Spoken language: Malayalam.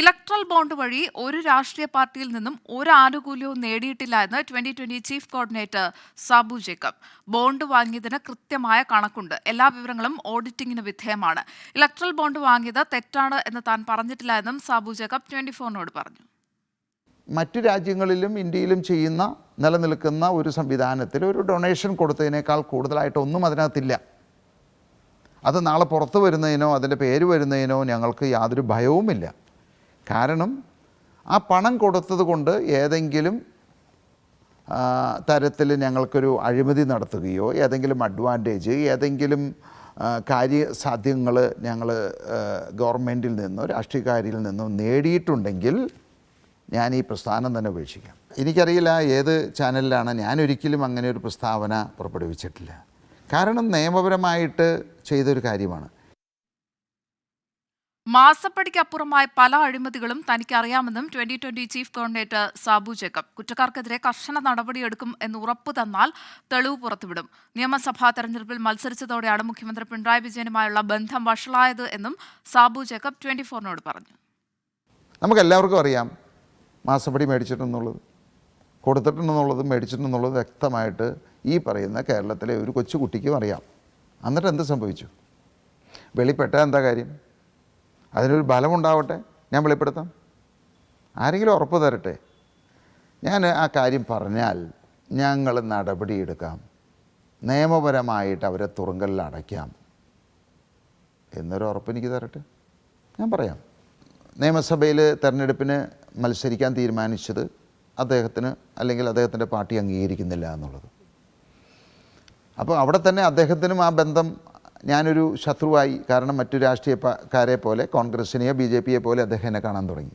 ഇലക്ട്രൽ ബോണ്ട് വഴി ഒരു രാഷ്ട്രീയ പാർട്ടിയിൽ നിന്നും ഒരു ആനുകൂല്യവും നേടിയിട്ടില്ല എന്ന് twenty twenty chief coordinator Sabu Jacob. Bond വാങ്ങിയതിന് കൃത്യമായ കണക്കുണ്ട്. എല്ലാ വിവരങ്ങളും ഓഡിറ്റിംഗിന് വിധേയമാണ്. ഇലക്ട്രൽ ബോണ്ട് വാങ്ങിയത് തെറ്റാണ് എന്ന് താൻ പറഞ്ഞിട്ടില്ല എന്നും സാബു ജേക്കബ് ട്വന്റി ഫോറിനോട് പറഞ്ഞു. മറ്റു രാജ്യങ്ങളിലും ഇന്ത്യയിലും ചെയ്യുന്ന നിലനിൽക്കുന്ന ഒരു സംവിധാനത്തിൽ ഒരു ഡൊണേഷൻ കൊടുത്തതിനേക്കാൾ കൂടുതലായിട്ടൊന്നും അതിനകത്തില്ല. അത് നാളെ പുറത്ത് വരുന്നതിനോ അതിന്റെ പേര് വരുന്നതിനോ ഞങ്ങൾക്ക് യാതൊരു ഭയവുമില്ല. കാരണം ആ പണം കൊടുത്തത് കൊണ്ട് ഏതെങ്കിലും തരത്തിൽ ഞങ്ങൾക്കൊരു അഴിമതി നടത്തുകയോ ഏതെങ്കിലും അഡ്വാന്റേജ് ഏതെങ്കിലും കാര്യ കാര്യസാധ്യങ്ങൾ ഞങ്ങൾ ഗവൺമെന്റിൽ നിന്നോ രാഷ്ട്രീയക്കാരിൽ നിന്നോ നേടിയിട്ടുണ്ടെങ്കിൽ ഞാൻ ഈ പ്രസ്ഥാനം തന്നെ ഉപേക്ഷിക്കാം. എനിക്കറിയില്ല ഏത് ചാനലിലാണ് ഞാൻ ഒരിക്കലും അങ്ങനെ ഒരു പ്രസ്താവന പുറപ്പെടുവിച്ചിട്ടില്ല. കാരണം നിയമപരമായിട്ട് ചെയ്തൊരു കാര്യമാണ്. മാസപ്പടിക്കപ്പുറമായ പല അഴിമതികളും തനിക്ക് അറിയാമെന്നും twenty twenty chief coordinator Sabu Jacob. കുറ്റക്കാർക്കെതിരെ കർശന നടപടിയെടുക്കും എന്ന് ഉറപ്പു തന്നാൽ തെളിവ് പുറത്തുവിടും. നിയമസഭാ തെരഞ്ഞെടുപ്പിൽ മത്സരിച്ചതോടെയാണ് മുഖ്യമന്ത്രി പിണറായി വിജയനുമായുള്ള ബന്ധം വഷളായത് എന്നും സാബു ജേക്കബ് ട്വന്റി ഫോറിനോട് പറഞ്ഞു. നമുക്കെല്ലാവർക്കും അറിയാം മാസപ്പടി മേടിച്ചിട്ടെന്നുള്ളത് കൊടുത്തിട്ടുണ്ടെന്നുള്ളത് മേടിച്ചിട്ടുണ്ടെന്നുള്ളത് വ്യക്തമായിട്ട് ഈ പറയുന്ന കേരളത്തിലെ ഒരു കൊച്ചു കുട്ടിക്കും അറിയാം. എന്നിട്ട് എന്ത് സംഭവിച്ചു? വെളിപ്പെട്ട എന്താ കാര്യം? അതിനൊരു ബലമുണ്ടാവട്ടെ? ഞാൻ വെളിപ്പെടുത്താം. ആരെങ്കിലും ഉറപ്പ് തരട്ടെ? ഞാൻ ആ കാര്യം പറഞ്ഞാൽ ഞങ്ങൾ നടപടിയെടുക്കാം. നിയമപരമായിട്ട് അവരെ തുറങ്കലിൽ അടയ്ക്കാം. എന്നൊരു ഉറപ്പ് എനിക്ക് തരട്ടെ? ഞാൻ പറയാം. നിയമസഭയിൽ തെരഞ്ഞെടുപ്പിന് മത്സരിക്കാൻ തീരുമാനിച്ചത് അദ്ദേഹത്തിന് അല്ലെങ്കിൽ അദ്ദേഹത്തിന്റെ പാർട്ടി അംഗീകരിക്കുന്നില്ല എന്നുള്ളത്. അപ്പോൾ അവിടെ തന്നെ അദ്ദേഹത്തിനും ആ ബന്ധം ഞാനൊരു ശത്രുവായി കാരണം മറ്റു രാഷ്ട്രീയക്കാരെ പോലെ കോൺഗ്രസിനെയോ ബി ജെ പിയെ പോലെ അദ്ദേഹം എന്നെ കാണാൻ തുടങ്ങി.